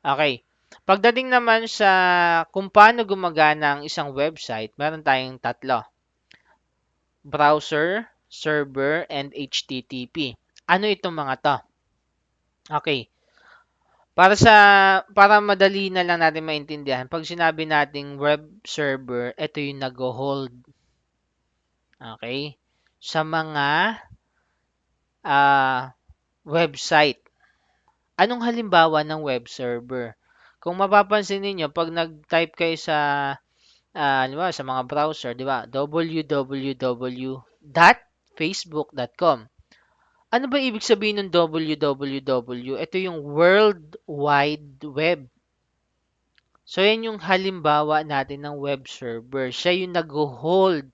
Okay. Pagdating naman sa kung paano gumagana ang isang website, meron tayong tatlo. Browser, server, and HTTP. Ano itong mga to? Okay. Para sa para madali na lang natin maintindihan, pag sinabi nating web server, ito yung nag-hold. Okay? Sa mga ah, website. Anong halimbawa ng web server? Kung mapapansin niyo pag nag-type kayo sa ah, di ba, sa mga browser, di ba? www.facebook.com. Ano ba ibig sabihin ng www? Ito yung World Wide Web. So, yan yung halimbawa natin ng web server. Siya yung nag-hold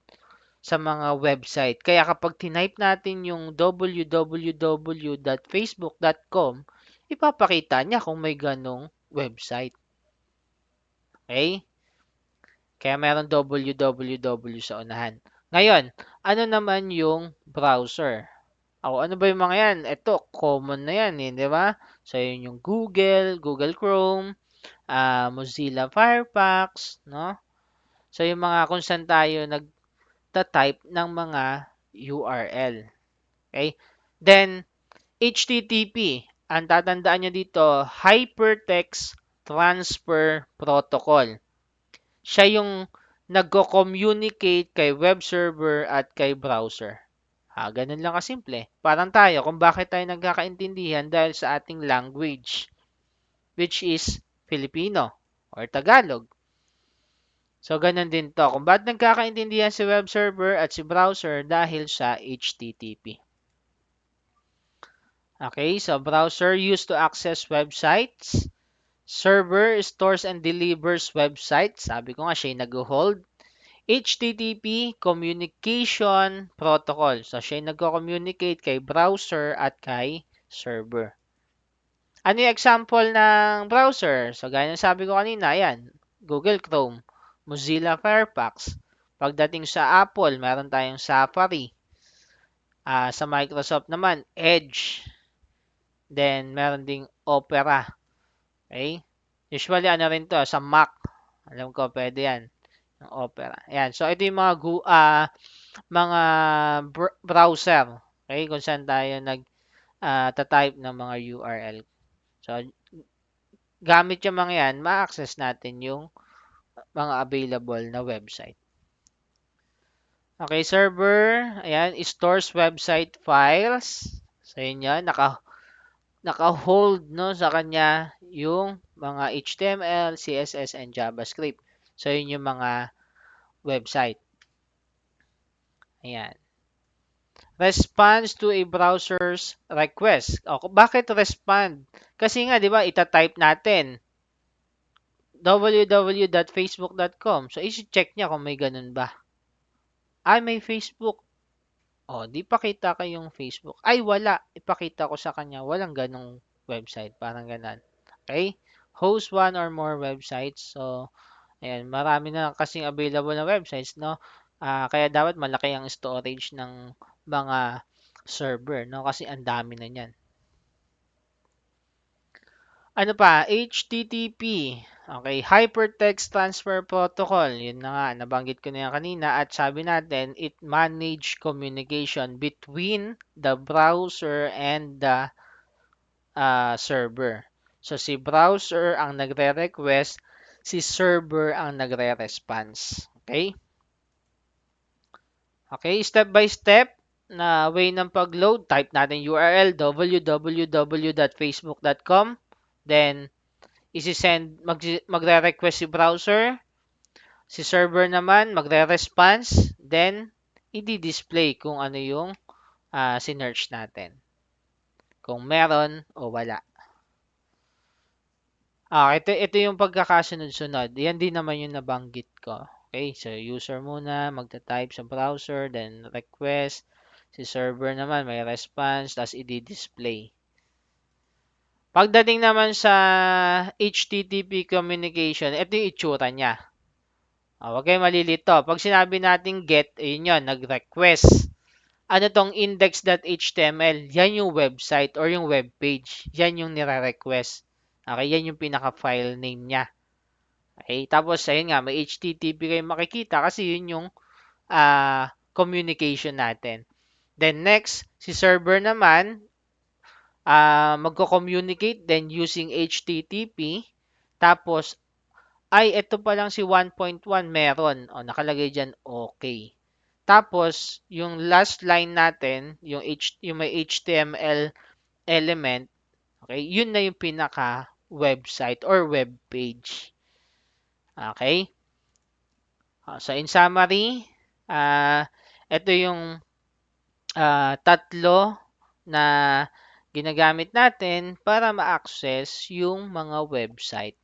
sa mga website. Kaya kapag tinype natin yung www.facebook.com, ipapakita niya kung may ganong website. Okay? Kaya meron www sa unahan. Ngayon, ano naman yung browser? O, ano ba yung mga yan? Ito, common na yan, eh, di ba? So, yun yung Google, Google Chrome, ah, Mozilla Firefox, no? So, yung mga kung saan tayo nagta-type ng mga URL. Okay? Then, HTTP. Ang tatandaan nyo dito, Hypertext Transfer Protocol. Siya yung nagko-communicate kay web server at kay browser. Ha, ganun lang kasimple. Parang tayo, kung bakit tayo nagkakaintindihan dahil sa ating language, which is Filipino or Tagalog. So, ganun din to. Kung bakit nagkakaintindihan si web server at si browser dahil sa HTTP. Okay, so browser used to access websites. Server stores and delivers websites. Sabi ko nga, siya yung nag-hold. HTTP, Communication Protocol. So, siya yung nagko-communicate kay browser at kay server. Ano yung example ng browser? So, gaya ng sabi ko kanina, ayan, Google Chrome, Mozilla Firefox. Pagdating sa Apple, meron tayong Safari. Ah, sa Microsoft naman, Edge. Then, meron ding Opera. Okay? Usually, ano rin to, sa Mac. Alam ko, pwede yan. Ng Opera. Ayan. So, ito yung mga, gu- ah, mga br- browser. Okay? Kung saan tayo nag ah, type ng mga URL. So, gamit yung mga yan, ma-access natin yung mga available na website. Okay, server, ayan, stores website files. So, yun yan, naka, naka-hold no, sa kanya yung mga HTML, CSS, and JavaScript. So, yun yung mga website. Ayan. Response to a browser's request. O, bakit respond? Kasi nga, di ba, ita-type natin www.facebook.com. So, isi-check niya kung may ganun ba. Ay, may Facebook. O, di pakita kayong Facebook. Ay, wala. Ipakita ko sa kanya. Walang ganong website. Parang ganan. Okay? Host one or more websites. So, ayan, marami na kasing available na websites, no? Ah, kaya dapat malaki ang storage ng mga server, no? Kasi ang dami na niyan. Ano pa? HTTP. Okay, Hypertext Transfer Protocol. Yun na nga, nabanggit ko na yan kanina. At sabi natin, it manage communication between the browser and the uh, server. So, si browser ang nagre-request, si server ang nagre-response. Okay? Okay, step by step na way ng pag-load, type natin URL www.facebook.com Then, isi-send, mag, magre-request si browser. Si server naman, magre-response. Then, i-display kung ano yung uh, sinearch natin. Kung meron o wala. Ah, ito, ito yung pagkakasunod-sunod. Yan din naman yung nabanggit ko. Okay, so user muna, magta-type sa browser, then request. Si server naman, may response, tapos i-display. Pagdating naman sa HTTP communication, ito yung itsura niya. Oh, huwag kayong malilito. Pag sinabi natin get, ayun yun, nag-request. Ano tong index.html? Yan yung website or yung web page. Yan yung nire-request. Okay, yan yung pinaka-file name niya. Okay, tapos ayun nga, may HTTP kayo makikita kasi yun yung ah, communication natin. Then next, si server naman, ah magko-communicate then using HTTP. Tapos, ay, ito pa lang si 1.1 meron. O, nakalagay dyan, okay. Tapos, yung last line natin, yung, H, yung may HTML element, okay, yun na yung pinaka website or web page. Okay? Uh, so, in summary, uh, ito yung uh, tatlo na ginagamit natin para ma-access yung mga website.